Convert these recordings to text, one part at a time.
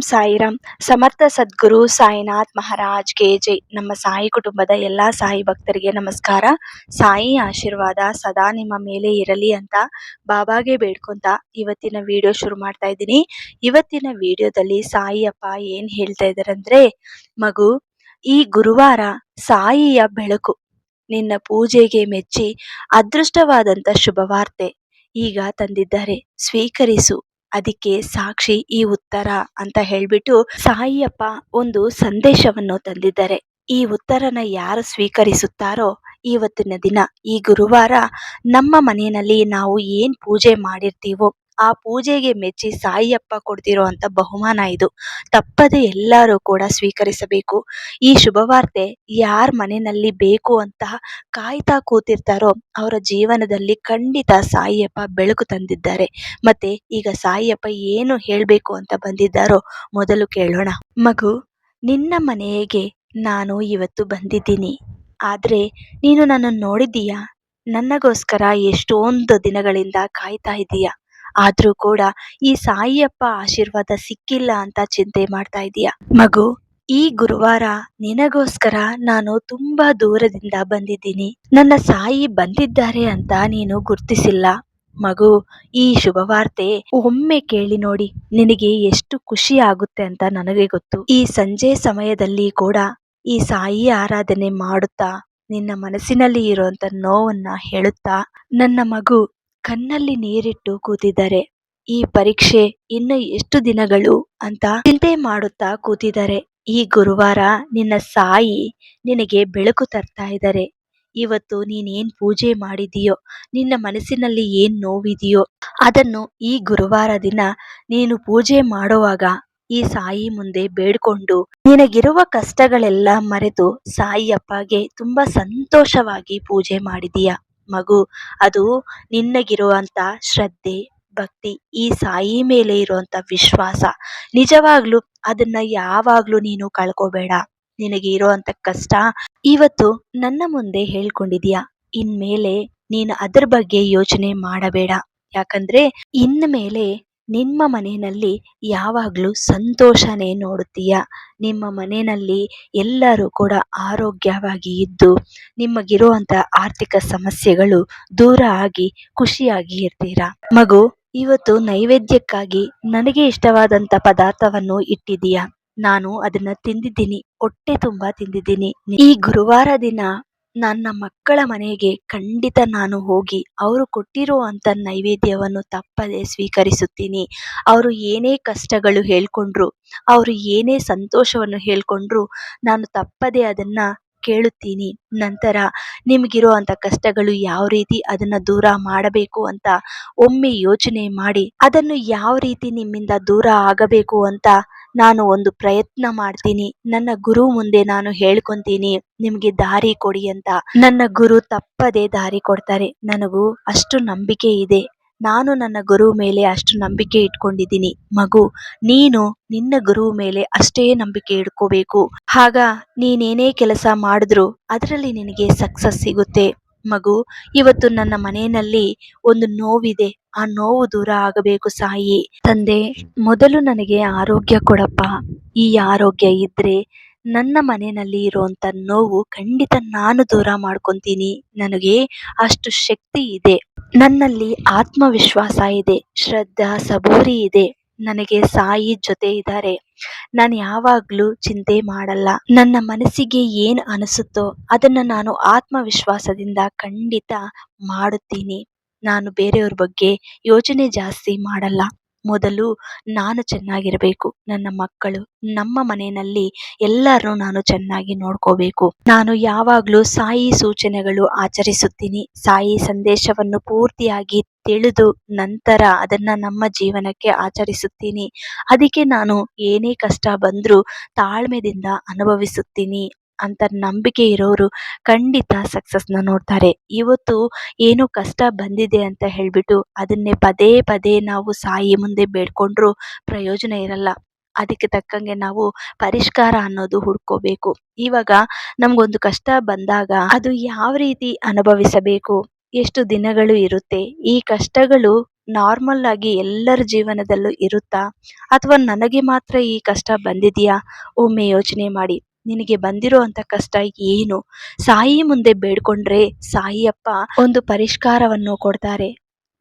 ಸಾಯಿರಾಮ್ ಸಮರ್ಥ ಸದ್ಗುರು ಸಾಯಿನಾಥ್ ಮಹಾರಾಜ್ಗೆ ಜೈ. ನಮ್ಮ ಸಾಯಿ ಕುಟುಂಬದ ಎಲ್ಲಾ ಸಾಯಿ ಭಕ್ತರಿಗೆ ನಮಸ್ಕಾರ. ಸಾಯಿ ಆಶೀರ್ವಾದ ಸದಾ ನಿಮ್ಮ ಮೇಲೆ ಇರಲಿ ಅಂತ ಬಾಬಾಗೆ ಬೇಡ್ಕೊಂತ ಇವತ್ತಿನ ವಿಡಿಯೋ ಶುರು ಮಾಡ್ತಾ ಇದ್ದೀನಿ. ಇವತ್ತಿನ ವಿಡಿಯೋದಲ್ಲಿ ಸಾಯಿ ಅಪ್ಪ ಏನ್ ಹೇಳ್ತಾ ಇದ್ದಾರಂದ್ರೆ, ಮಗು, ಈ ಗುರುವಾರ ಸಾಯಿಯ ಬೆಳಕು ನಿನ್ನ ಪೂಜೆಗೆ ಮೆಚ್ಚಿ ಅದೃಷ್ಟವಾದಂತ ಶುಭವಾರ್ತೆ ಈಗ ತಂದಿದ್ದಾರೆ. ಸ್ವೀಕರಿಸು. ಅದಕ್ಕೆ ಸಾಕ್ಷಿ ಈ ಉತ್ತರ ಅಂತ ಹೇಳ್ಬಿಟ್ಟು ಸಾಯಿಯಪ್ಪ ಒಂದು ಸಂದೇಶವನ್ನು ತಂದಿದ್ದಾರೆ. ಈ ಉತ್ತರನ ಯಾರು ಸ್ವೀಕರಿಸುತ್ತಾರೋ ಇವತ್ತಿನ ದಿನ ಈ ಗುರುವಾರ ನಮ್ಮ ಮನೆಯಲ್ಲಿ ನಾವು ಏನ್ ಪೂಜೆ ಮಾಡಿರ್ತೀವೋ ಆ ಪೂಜೆಗೆ ಮೆಚ್ಚಿ ಸಾಯಿಯಪ್ಪ ಕೊಡ್ತಿರೋ ಅಂತ ಬಹುಮಾನ ಇದು. ತಪ್ಪದೆ ಎಲ್ಲರೂ ಕೂಡ ಸ್ವೀಕರಿಸಬೇಕು. ಈ ಶುಭವಾರ್ತೆ ಯಾರ ಮನೆಯಲ್ಲಿ ಬೇಕು ಅಂತ ಕಾಯ್ತಾ ಕೂತಿರ್ತಾರೋ ಅವರ ಜೀವನದಲ್ಲಿ ಖಂಡಿತ ಸಾಯಿಯಪ್ಪ ಬೆಳಕು ತಂದಿದ್ದಾರೆ. ಮತ್ತೆ ಈಗ ಸಾಯಿಯಪ್ಪ ಏನು ಹೇಳಬೇಕು ಅಂತ ಬಂದಿದ್ದಾರೋ ಮೊದಲು ಕೇಳೋಣ. ಮಗು, ನಿನ್ನ ಮನೆಗೆ ನಾನು ಇವತ್ತು ಬಂದಿದ್ದೀನಿ. ಆದರೆ ನೀನು ನನ್ನನ್ನು ನೋಡಿದ್ದೀಯಾ? ನನ್ನಗೋಸ್ಕರ ಎಷ್ಟೊಂದು ದಿನಗಳಿಂದ ಕಾಯ್ತಾ ಇದೀಯಾ? ಆದ್ರೂ ಕೂಡ ಈ ಸಾಯಿಯಪ್ಪ ಆಶೀರ್ವಾದ ಸಿಕ್ಕಿಲ್ಲ ಅಂತ ಚಿಂತೆ ಮಾಡ್ತಾ ಇದೀಯ? ಮಗು, ಈ ಗುರುವಾರ ನಿನಗೋಸ್ಕರ ನಾನು ತುಂಬಾ ದೂರದಿಂದ ಬಂದಿದ್ದೀನಿ. ನನ್ನ ಸಾಯಿ ಬಂದಿದ್ದಾರೆ ಅಂತ ನೀನು ಗುರ್ತಿಸಿಲ್ಲ. ಮಗು, ಈ ಶುಭವಾರ್ತೆ ಒಮ್ಮೆ ಕೇಳಿ ನೋಡಿ. ನಿನಗೆ ಎಷ್ಟು ಖುಷಿ ಆಗುತ್ತೆ ಅಂತ ನನಗೆ ಗೊತ್ತು. ಈ ಸಂಜೆ ಸಮಯದಲ್ಲಿ ಕೂಡ ಈ ಸಾಯಿ ಆರಾಧನೆ ಮಾಡುತ್ತಾ, ನಿನ್ನ ಮನಸ್ಸಿನಲ್ಲಿ ಇರುವಂತ ನೋವನ್ನ ಹೇಳುತ್ತಾ, ನನ್ನ ಮಗು ಕಣ್ಣಲ್ಲಿ ನೀರಿಟ್ಟು ಕೂತಿದ್ದಾರೆ. ಈ ಪರೀಕ್ಷೆ ಇನ್ನು ಎಷ್ಟು ದಿನಗಳು ಅಂತ ಚಿಂತೆ ಮಾಡುತ್ತಾ ಕೂತಿದ್ದಾರೆ. ಈ ಗುರುವಾರ ನಿನ್ನ ಸಾಯಿ ನಿನಗೆ ಬೆಳಕು ತರ್ತಾ ಇದ್ದಾರೆ. ಇವತ್ತು ನೀನೇನ್ ಪೂಜೆ ಮಾಡಿದೀಯೋ, ನಿನ್ನ ಮನಸ್ಸಿನಲ್ಲಿ ಏನ್ ನೋವಿದೆಯೋ, ಅದನ್ನು ಈ ಗುರುವಾರ ದಿನ ನೀನು ಪೂಜೆ ಮಾಡುವಾಗ ಈ ಸಾಯಿ ಮುಂದೆ ಬೇಡ್ಕೊಂಡು ನಿನಗಿರುವ ಕಷ್ಟಗಳೆಲ್ಲ ಮರೆತು ಸಾಯಿ ಅಪ್ಪಗೆ ತುಂಬಾ ಸಂತೋಷವಾಗಿ ಪೂಜೆ ಮಾಡಿದೀಯ. ಮಗು, ಅದು ನಿನ್ನಗಿರುವಂತ ಶ್ರದ್ಧೆ, ಭಕ್ತಿ, ಈ ಸಾಯಿ ಮೇಲೆ ಇರುವಂತ ವಿಶ್ವಾಸ. ನಿಜವಾಗ್ಲೂ ಅದನ್ನ ಯಾವಾಗ್ಲೂ ನೀನು ಕಳ್ಕೋಬೇಡ. ನಿನಗೆ ಇರುವಂತ ಕಷ್ಟ ಇವತ್ತು ನನ್ನ ಮುಂದೆ ಹೇಳ್ಕೊಂಡಿದ್ಯಾ? ಇನ್ಮೇಲೆ ನೀನು ಅದ್ರ ಬಗ್ಗೆ ಯೋಚನೆ ಮಾಡಬೇಡ. ಯಾಕಂದ್ರೆ ಇನ್ಮೇಲೆ ನಿಮ್ಮ ಮನೆಯಲ್ಲಿ ಯಾವಾಗಲೂ ಸಂತೋಷನೇ ನೋಡುತ್ತೀಯ? ನಿಮ್ಮ ಮನೆಯಲ್ಲಿ ಎಲ್ಲರೂ ಕೂಡ ಆರೋಗ್ಯವಾಗಿ ಇದ್ದು ನಿಮಗಿರುವಂಥ ಆರ್ಥಿಕ ಸಮಸ್ಯೆಗಳು ದೂರ ಆಗಿ ಖುಷಿಯಾಗಿ ಇರ್ತೀರಾ? ಮಗು, ಇವತ್ತು ನೈವೇದ್ಯಕ್ಕಾಗಿ ನನಗೆ ಇಷ್ಟವಾದಂತ ಪದಾರ್ಥವನ್ನು ಇಟ್ಟಿದೀಯ ನಾನು ಅದನ್ನ ತಿಂದಿದ್ದೀನಿ, ಹೊಟ್ಟೆ ತುಂಬಾ ತಿಂದಿದ್ದೀನಿ. ಈ ಗುರುವಾರ ದಿನ ನನ್ನ ಮಕ್ಕಳ ಮನೆಗೆ ಖಂಡಿತ ನಾನು ಹೋಗಿ ಅವರು ಕೊಟ್ಟಿರುವಂಥ ನೈವೇದ್ಯವನ್ನು ತಪ್ಪದೆ ಸ್ವೀಕರಿಸುತ್ತೀನಿ. ಅವರು ಏನೇ ಕಷ್ಟಗಳು ಹೇಳ್ಕೊಂಡ್ರು, ಅವರು ಏನೇ ಸಂತೋಷವನ್ನು ಹೇಳ್ಕೊಂಡ್ರು, ನಾನು ತಪ್ಪದೆ ಅದನ್ನ ಕೇಳುತ್ತೀನಿ. ನಂತರ ನಿಮಗಿರುವಂಥ ಕಷ್ಟಗಳು ಯಾವ ರೀತಿ ಅದನ್ನ ದೂರ ಮಾಡಬೇಕು ಅಂತ ಒಮ್ಮೆ ಯೋಚನೆ ಮಾಡಿ ಅದನ್ನು ಯಾವ ರೀತಿ ನಿಮ್ಮಿಂದ ದೂರ ಆಗಬೇಕು ಅಂತ ನಾನು ಒಂದು ಪ್ರಯತ್ನ ಮಾಡ್ತೀನಿ. ನನ್ನ ಗುರು ಮುಂದೆ ನಾನು ಹೇಳ್ಕೊಂತೀನಿ, ನಿಮ್ಗೆ ದಾರಿ ಕೊಡಿ ಅಂತ. ನನ್ನ ಗುರು ತಪ್ಪದೇ ದಾರಿ ಕೊಡ್ತಾರೆ. ನನಗೂ ಅಷ್ಟು ನಂಬಿಕೆ ಇದೆ. ನಾನು ನನ್ನ ಗುರು ಮೇಲೆ ಅಷ್ಟು ನಂಬಿಕೆ ಇಟ್ಕೊಂಡಿದ್ದೀನಿ. ಮಗು, ನೀನು ನಿನ್ನ ಗುರು ಮೇಲೆ ಅಷ್ಟೇ ನಂಬಿಕೆ ಇಟ್ಕೋಬೇಕು. ಆಗ ನೀನೇನೇ ಕೆಲಸ ಮಾಡಿದ್ರು ಅದರಲ್ಲಿ ನಿನಗೆ ಸಕ್ಸಸ್ ಸಿಗುತ್ತೆ. ಮಗು, ಇವತ್ತು ನನ್ನ ಮನೆಯಲ್ಲಿ ಒಂದು ನೋವಿದೆ. ಆ ನೋವು ದೂರ ಆಗಬೇಕು ಸಾಯಿ. ತಂದೆ, ಮೊದಲು ನನಗೆ ಆರೋಗ್ಯ ಕೊಡಪ್ಪ. ಈ ಆರೋಗ್ಯ ಇದ್ರೆ ನನ್ನ ಮನೆಯಲ್ಲಿ ಇರುವಂತ ನೋವು ಖಂಡಿತ ನಾನು ದೂರ ಮಾಡ್ಕೊಂತೀನಿ. ನನಗೆ ಅಷ್ಟು ಶಕ್ತಿ ಇದೆ. ನನ್ನಲ್ಲಿ ಆತ್ಮವಿಶ್ವಾಸ ಇದೆ. ಶ್ರದ್ಧಾ ಸಬೂರಿ ಇದೆ. ನನಗೆ ಸಾಯಿ ಜೊತೆ ಇದ್ದಾರೆ. ನಾನು ಯಾವಾಗ್ಲೂ ಚಿಂತೆ ಮಾಡಲ್ಲ. ನನ್ನ ಮನಸ್ಸಿಗೆ ಏನ್ ಅನಿಸುತ್ತೋ ಅದನ್ನ ನಾನು ಆತ್ಮವಿಶ್ವಾಸದಿಂದ ಖಂಡಿತ ಮಾಡುತ್ತೀನಿ. ನಾನು ಬೇರೆಯವ್ರ ಬಗ್ಗೆ ಯೋಚನೆ ಜಾಸ್ತಿ ಮಾಡಲ್ಲ. ಮೊದಲು ನಾನು ಚೆನ್ನಾಗಿರಬೇಕು. ನನ್ನ ಮಕ್ಕಳು, ನಮ್ಮ ಮನೆಯಲ್ಲಿ ಎಲ್ಲರೂ ನಾನು ಚೆನ್ನಾಗಿ ನೋಡ್ಕೋಬೇಕು. ನಾನು ಯಾವಾಗಲೂ ಸಾಯಿ ಸೂಚನೆಗಳು ಆಚರಿಸುತ್ತೀನಿ. ಸಾಯಿ ಸಂದೇಶವನ್ನು ಪೂರ್ತಿಯಾಗಿ ತಿಳಿದು ನಂತರ ಅದನ್ನ ನಮ್ಮ ಜೀವನಕ್ಕೆ ಆಚರಿಸುತ್ತೀನಿ. ಅದಕ್ಕೆ ನಾನು ಏನೇ ಕಷ್ಟ ಬಂದರೂ ತಾಳ್ಮೆದಿಂದ ಅನುಭವಿಸುತ್ತೀನಿ. ಅಂತ ನಂಬಿಕೆ ಇರೋರು ಖಂಡಿತ ಸಕ್ಸಸ್ನ ನೋಡ್ತಾರೆ. ಇವತ್ತು ಏನು ಕಷ್ಟ ಬಂದಿದೆ ಅಂತ ಹೇಳಿಬಿಟ್ಟು ಅದನ್ನೇ ಪದೇ ಪದೇ ನಾವು ಸಾಯಿ ಮುಂದೆ ಬೇಡ್ಕೊಂಡ್ರು ಪ್ರಯೋಜನ ಇರಲ್ಲ. ಅದಕ್ಕೆ ತಕ್ಕಂಗೆ ನಾವು ಪರಿಷ್ಕಾರ ಅನ್ನೋದು ಹುಡ್ಕೋಬೇಕು. ಇವಾಗ ನಮ್ಗೊಂದು ಕಷ್ಟ ಬಂದಾಗ ಅದು ಯಾವ ರೀತಿ ಅನುಭವಿಸಬೇಕು? ಎಷ್ಟು ದಿನಗಳು ಇರುತ್ತೆ? ಈ ಕಷ್ಟಗಳು ನಾರ್ಮಲ್ ಆಗಿ ಎಲ್ಲರ ಜೀವನದಲ್ಲೂ ಇರುತ್ತಾ? ಅಥವಾ ನನಗೆ ಮಾತ್ರ ಈ ಕಷ್ಟ ಬಂದಿದೆಯಾ? ಒಮ್ಮೆ ಯೋಚನೆ ಮಾಡಿ. ನಿನಗೆ ಬಂದಿರುವಂತ ಕಷ್ಟ ಏನು? ಸಾಯಿ ಮುಂದೆ ಬೇಡ್ಕೊಂಡ್ರೆ ಸಾಯಿಯಪ್ಪ ಒಂದು ಪರಿಷ್ಕಾರವನ್ನು ಕೊಡ್ತಾರೆ.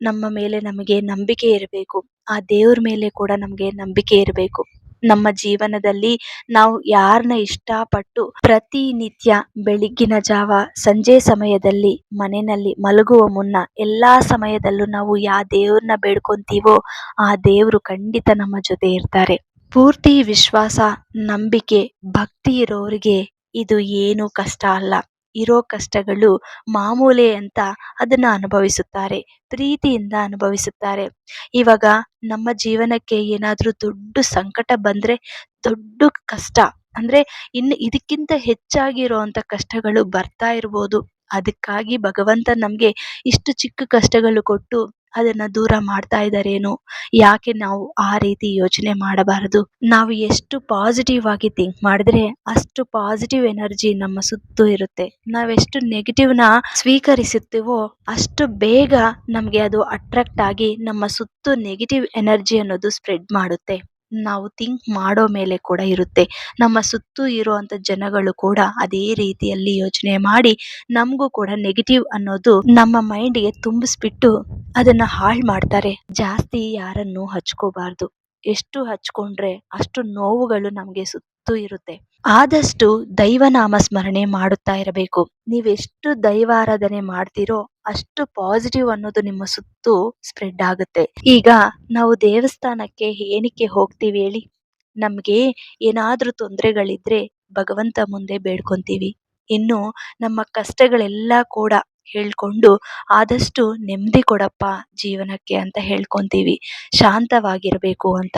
ನಮ್ಮ ಮೇಲೆ ನಮಗೆ ನಂಬಿಕೆ ಇರಬೇಕು. ಆ ದೇವ್ರ ಮೇಲೆ ಕೂಡ ನಮಗೆ ನಂಬಿಕೆ ಇರಬೇಕು. ನಮ್ಮ ಜೀವನದಲ್ಲಿ ನಾವು ಯಾರನ್ನ ಇಷ್ಟಪಟ್ಟು ಪ್ರತಿನಿತ್ಯ ಬೆಳಿಗ್ಗಿನ ಜಾವ, ಸಂಜೆ ಸಮಯದಲ್ಲಿ, ಮನೆಯಲ್ಲಿ ಮಲಗುವ ಮುನ್ನ ಎಲ್ಲಾ ಸಮಯದಲ್ಲೂ ನಾವು ಯಾವ ದೇವ್ರನ್ನ ಬೇಡ್ಕೊಂತೀವೋ ಆ ದೇವರು ಖಂಡಿತ ನಮ್ಮ ಜೊತೆ ಇರ್ತಾರೆ. ಪೂರ್ತಿ ವಿಶ್ವಾಸ, ನಂಬಿಕೆ, ಭಕ್ತಿ ಇರೋರಿಗೆ ಇದು ಏನು ಕಷ್ಟ ಅಲ್ಲ. ಇರೋ ಕಷ್ಟಗಳು ಮಾಮೂಲಿ ಅಂತ ಅದನ್ನ ಅನುಭವಿಸುತ್ತಾರೆ, ಪ್ರೀತಿಯಿಂದ ಅನುಭವಿಸುತ್ತಾರೆ. ಇವಾಗ ನಮ್ಮ ಜೀವನಕ್ಕೆ ಏನಾದರೂ ದೊಡ್ಡ ಸಂಕಟ ಬಂದ್ರೆ ದೊಡ್ಡ ಕಷ್ಟ. ಅಂದ್ರೆ ಇನ್ನು ಇದಕ್ಕಿಂತ ಹೆಚ್ಚಾಗಿರುವಂತ ಕಷ್ಟಗಳು ಬರ್ತಾ ಇರ್ಬೋದು. ಅದಕ್ಕಾಗಿ ಭಗವಂತ ನಮ್ಗೆ ಇಷ್ಟು ಚಿಕ್ಕ ಕಷ್ಟಗಳು ಕೊಟ್ಟು ಅದನ್ನ ದೂರ ಮಾಡ್ತಾ ಇದ್ದಾರೇನೋ, ಯಾಕೆ ನಾವು ಆ ರೀತಿ ಯೋಚನೆ ಮಾಡಬಾರದು? ನಾವು ಎಷ್ಟು ಪಾಸಿಟಿವ್ ಆಗಿ ಥಿಂಕ್ ಮಾಡಿದ್ರೆ ಅಷ್ಟು ಪಾಸಿಟಿವ್ ಎನರ್ಜಿ ನಮ್ಮ ಸುತ್ತು ಇರುತ್ತೆ. ನಾವೆಷ್ಟು ನೆಗೆಟಿವ್ನ ಸ್ವೀಕರಿಸುತ್ತೀವೋ ಅಷ್ಟು ಬೇಗ ನಮ್ಗೆ ಅದು ಅಟ್ರಾಕ್ಟ್ ಆಗಿ ನಮ್ಮ ಸುತ್ತು ನೆಗೆಟಿವ್ ಎನರ್ಜಿ ಅನ್ನೋದು ಸ್ಪ್ರೆಡ್ ಮಾಡುತ್ತೆ. ನಾವು ಥಿಂಕ್ ಮಾಡೋ ಮೇಲೆ ಕೂಡ ಇರುತ್ತೆ. ನಮ್ಮ ಸುತ್ತು ಇರುವಂತ ಜನಗಳು ಕೂಡ ಅದೇ ರೀತಿಯಲ್ಲಿ ಯೋಚನೆ ಮಾಡಿ ನಮಗೂ ಕೂಡ ನೆಗೆಟಿವ್ ಅನ್ನೋದು ನಮ್ಮ ಮೈಂಡ್ಗೆ ತುಂಬಿಸ್ಬಿಟ್ಟು ಅದನ್ನ ಹಾಳು ಮಾಡ್ತಾರೆ. ಜಾಸ್ತಿ ಯಾರನ್ನು ಹಚ್ಕೋಬಾರ್ದು. ಎಷ್ಟು ಹಚ್ಕೊಂಡ್ರೆ ಅಷ್ಟು ನೋವುಗಳು ನಮಗೆ ಸುತ್ತು ಇರುತ್ತೆ. ಆದಷ್ಟು ದೈವನಾಮ ಸ್ಮರಣೆ ಮಾಡುತ್ತಾ ಇರಬೇಕು. ನೀವೆಷ್ಟು ದೈವಾರಾಧನೆ ಮಾಡ್ತೀರೋ ಅಷ್ಟು ಪಾಸಿಟಿವ್ ಅನ್ನೋದು ನಿಮ್ಮ ಸುತ್ತು ಸ್ಪ್ರೆಡ್ ಆಗುತ್ತೆ. ಈಗ ನಾವು ದೇವಸ್ಥಾನಕ್ಕೆ ಏನಕ್ಕೆ ಹೋಗ್ತೀವಿ ಹೇಳಿ? ನಮಗೆ ಏನಾದರೂ ತೊಂದರೆಗಳಿದ್ರೆ ಭಗವಂತ ಮುಂದೆ ಬೇಡ್ಕೊಂತೀವಿ. ಇನ್ನು ನಮ್ಮ ಕಷ್ಟಗಳೆಲ್ಲ ಕೂಡ ಹೇಳ್ಕೊಂಡು ಆದಷ್ಟು ನೆಮ್ಮದಿ ಕೊಡಪ್ಪ ಜೀವನಕ್ಕೆ ಅಂತ ಹೇಳ್ಕೊಂತೀವಿ. ಶಾಂತವಾಗಿರಬೇಕು ಅಂತ.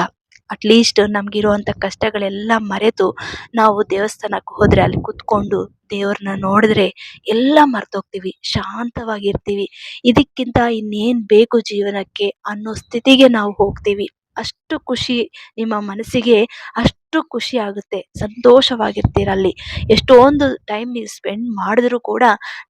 ಅಟ್ಲೀಸ್ಟ್ ಇರುವಂತ ಕಷ್ಟಗಳೆಲ್ಲ ಮರೆತು ನಾವು ದೇವಸ್ಥಾನಕ್ಕೆ ಹೋದ್ರೆ ಅಲ್ಲಿ ಕುತ್ಕೊಂಡು ದೇವ್ರನ್ನ ನೋಡಿದ್ರೆ ಎಲ್ಲ ಮರ್ತೋಗ್ತೀವಿ, ಶಾಂತವಾಗಿರ್ತೀವಿ. ಇದಕ್ಕಿಂತ ಇನ್ನೇನ್ ಬೇಕು ಜೀವನಕ್ಕೆ ಅನ್ನೋ ಸ್ಥಿತಿಗೆ ನಾವು ಹೋಗ್ತೀವಿ. ಅಷ್ಟು ಖುಷಿ ನಿಮ್ಮ ಮನಸ್ಸಿಗೆ ಅಷ್ಟು ಖುಷಿ ಆಗುತ್ತೆ. ಸಂತೋಷವಾಗಿರ್ತೀರ ಅಲ್ಲಿ ಎಷ್ಟೊಂದು ಟೈಮ್ ನೀವು ಸ್ಪೆಂಡ್ ಮಾಡಿದ್ರೂ ಕೂಡ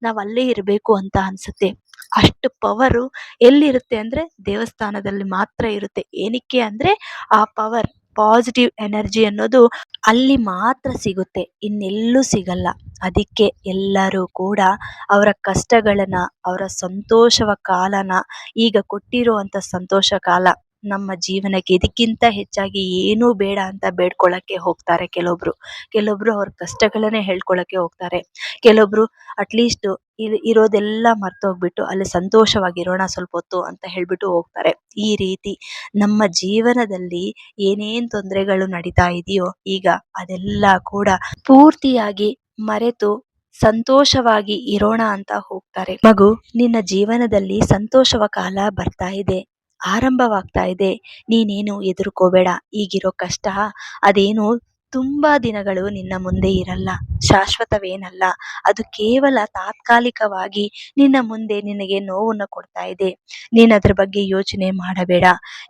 ನಾವು ಅಲ್ಲೇ ಇರಬೇಕು ಅಂತ ಅನ್ಸುತ್ತೆ. ಅಷ್ಟು ಪವರು ಎಲ್ಲಿರುತ್ತೆ ಅಂದ್ರೆ ದೇವಸ್ಥಾನದಲ್ಲಿ ಮಾತ್ರ ಇರುತ್ತೆ. ಏನಕ್ಕೆ ಅಂದ್ರೆ ಆ ಪವರ್ ಪಾಸಿಟಿವ್ ಎನರ್ಜಿ ಅನ್ನೋದು ಅಲ್ಲಿ ಮಾತ್ರ ಸಿಗುತ್ತೆ. ಇನ್ನೆಲ್ಲೂ ಸಿಗಲ್ಲ. ಅದಕ್ಕೆ ಎಲ್ಲರೂ ಕೂಡ ಅವರ ಕಷ್ಟಗಳನ್ನ, ಅವರ ಸಂತೋಷವ ಕಾಲನ ಈಗ ಕೊಟ್ಟಿರುವಂತ ಸಂತೋಷ ಕಾಲ. ನಮ್ಮ ಜೀವನಕ್ಕೆ ಇದಕ್ಕಿಂತ ಹೆಚ್ಚಾಗಿ ಏನೂ ಬೇಡ ಅಂತ ಬೇಡ್ಕೊಳ್ಳಕ್ಕೆ ಹೋಗ್ತಾರೆ ಕೆಲವೊಬ್ರು. ಕೆಲವೊಬ್ರು ಅವ್ರ ಕಷ್ಟಗಳನ್ನೇ ಹೇಳ್ಕೊಳಕ್ಕೆ ಹೋಗ್ತಾರೆ. ಕೆಲವೊಬ್ರು ಅಟ್ಲೀಸ್ಟ್ ಇರೋದೆಲ್ಲ ಮರ್ತೋಗ್ಬಿಟ್ಟು ಅಲ್ಲಿ ಸಂತೋಷವಾಗಿರೋಣ ಸ್ವಲ್ಪ ಹೊತ್ತು ಅಂತ ಹೇಳ್ಬಿಟ್ಟು ಹೋಗ್ತಾರೆ. ಈ ರೀತಿ ನಮ್ಮ ಜೀವನದಲ್ಲಿ ಏನೇನ್ ತೊಂದರೆಗಳು ನಡೀತಾ ಇದೆಯೋ ಈಗ ಅದೆಲ್ಲ ಕೂಡ ಪೂರ್ತಿಯಾಗಿ ಮರೆತು ಸಂತೋಷವಾಗಿ ಇರೋಣ ಅಂತ ಹೋಗ್ತಾರೆ. ಮಗು, ನಿನ್ನ ಜೀವನದಲ್ಲಿ ಸಂತೋಷವ ಕಾಲ ಬರ್ತಾ ಇದೆ. ಆರಂಭವಾಗ್ತಾ ಇದೆ. ನೀನೇನು ಎದುರ್ಕೋಬೇಡ. ಈಗಿರೋ ಕಷ್ಟ, ಅದೇನು ತುಂಬಾ ದಿನಗಳು ನಿನ್ನ ಮುಂದೆ ಇರಲ್ಲ. ಶಾಶ್ವತವೇನಲ್ಲ. ಅದು ಕೇವಲ ತಾತ್ಕಾಲಿಕವಾಗಿ ನಿನ್ನ ಮುಂದೆ ನಿನಗೆ ನೋವನ್ನು ಕೊಡ್ತಾ ಇದೆ. ನೀನು ಅದ್ರ ಬಗ್ಗೆ ಯೋಚನೆ ಮಾಡಬೇಡ.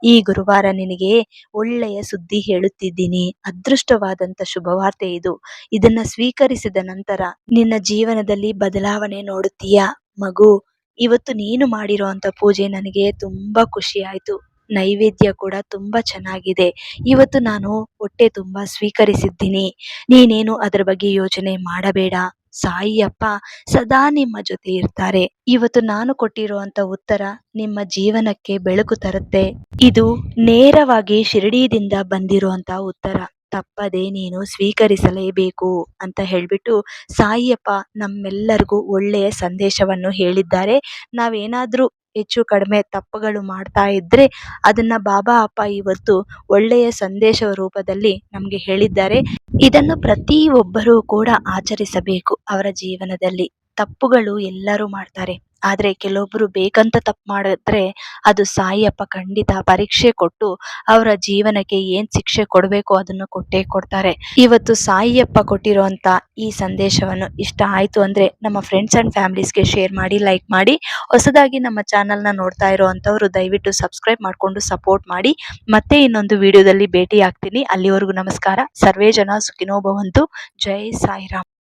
ಈ ಗುರುವಾರ ನಿನಗೆ ಒಳ್ಳೆಯ ಸುದ್ದಿ ಹೇಳುತ್ತಿದ್ದೀನಿ. ಅದೃಷ್ಟವಾದಂತ ಶುಭವಾರ್ತೆ ಇದು. ಇದನ್ನ ಸ್ವೀಕರಿಸಿದ ನಂತರ ನಿನ್ನ ಜೀವನದಲ್ಲಿ ಬದಲಾವಣೆ ನೋಡುತ್ತೀಯಾ ಮಗು? ಇವತ್ತು ನೀನು ಮಾಡಿರುವಂತ ಪೂಜೆ ನನಗೆ ತುಂಬಾ ಖುಷಿ ಆಯ್ತು. ನೈವೇದ್ಯ ಕೂಡ ತುಂಬಾ ಚೆನ್ನಾಗಿದೆ. ಇವತ್ತು ನಾನು ಹೊಟ್ಟೆ ತುಂಬಾ ಸ್ವೀಕರಿಸಿದ್ದೀನಿ. ನೀನೇನು ಅದರ ಬಗ್ಗೆ ಯೋಚನೆ ಮಾಡಬೇಡ. ಸಾಯಿಯಪ್ಪ ಸದಾ ನಿಮ್ಮ ಜೊತೆ ಇರ್ತಾರೆ. ಇವತ್ತು ನಾನು ಕೊಟ್ಟಿರುವಂತ ಉತ್ತರ ನಿಮ್ಮ ಜೀವನಕ್ಕೆ ಬೆಳಕು ತರುತ್ತೆ. ಇದು ನೇರವಾಗಿ ಶಿರಡಿದಿಂದ ಬಂದಿರುವಂತ ಉತ್ತರ. ತಪ್ಪದೆ ನೀನು ಸ್ವೀಕರಿಸಲೇಬೇಕು ಅಂತ ಹೇಳಿಬಿಟ್ಟು ಸಾಯಿಯಪ್ಪ ನಮ್ಮೆಲ್ಲರಿಗೂ ಒಳ್ಳೆಯ ಸಂದೇಶವನ್ನು ಹೇಳಿದ್ದಾರೆ. ನಾವೇನಾದರೂ ಹೆಚ್ಚು ಕಡಿಮೆ ತಪ್ಪುಗಳು ಮಾಡ್ತಾ ಇದ್ರೆ ಅದನ್ನ ಬಾಬಾ ಅಪ್ಪ ಇವತ್ತು ಒಳ್ಳೆಯ ಸಂದೇಶ ರೂಪದಲ್ಲಿ ನಮ್ಗೆ ಹೇಳಿದ್ದಾರೆ. ಇದನ್ನು ಪ್ರತಿ ಒಬ್ಬರೂ ಕೂಡ ಆಚರಿಸಬೇಕು ಅವರ ಜೀವನದಲ್ಲಿ. ತಪ್ಪುಗಳು ಎಲ್ಲರೂ ಮಾಡ್ತಾರೆ. ಆದ್ರೆ ಕೆಲವೊಬ್ರು ಬೇಕಂತ ತಪ್ಪು ಮಾಡಿದ್ರೆ ಅದು ಸಾಯಿಯಪ್ಪ ಖಂಡಿತ ಪರೀಕ್ಷೆ ಕೊಟ್ಟು ಅವರ ಜೀವನಕ್ಕೆ ಏನ್ ಶಿಕ್ಷೆ ಕೊಡಬೇಕು ಅದನ್ನು ಕೊಟ್ಟೇ ಕೊಡ್ತಾರೆ. ಇವತ್ತು ಸಾಯಿಯಪ್ಪ ಕೊಟ್ಟಿರುವಂತ ಈ ಸಂದೇಶವನ್ನು ಇಷ್ಟ ಆಯ್ತು ಅಂದ್ರೆ ನಮ್ಮ ಫ್ರೆಂಡ್ಸ್ ಅಂಡ್ ಫ್ಯಾಮಿಲೀಸ್ಗೆ ಶೇರ್ ಮಾಡಿ ಲೈಕ್ ಮಾಡಿ, ಹೊಸದಾಗಿ ನಮ್ಮ ಚಾನಲ್ನ ನೋಡ್ತಾ ಇರುವಂತವ್ರು ದಯವಿಟ್ಟು ಸಬ್ಸ್ಕ್ರೈಬ್ ಮಾಡ್ಕೊಂಡು ಸಪೋರ್ಟ್ ಮಾಡಿ. ಮತ್ತೆ ಇನ್ನೊಂದು ವಿಡಿಯೋದಲ್ಲಿ ಭೇಟಿ ಆಗ್ತೀನಿ ಅಲ್ಲಿವರೆಗೂ ನಮಸ್ಕಾರ. ಸರ್ವೇ ಜನ ಸುಖಿನೋ ಭವಂತು. ಜೈ ಸಾಯಿರಾಮ್.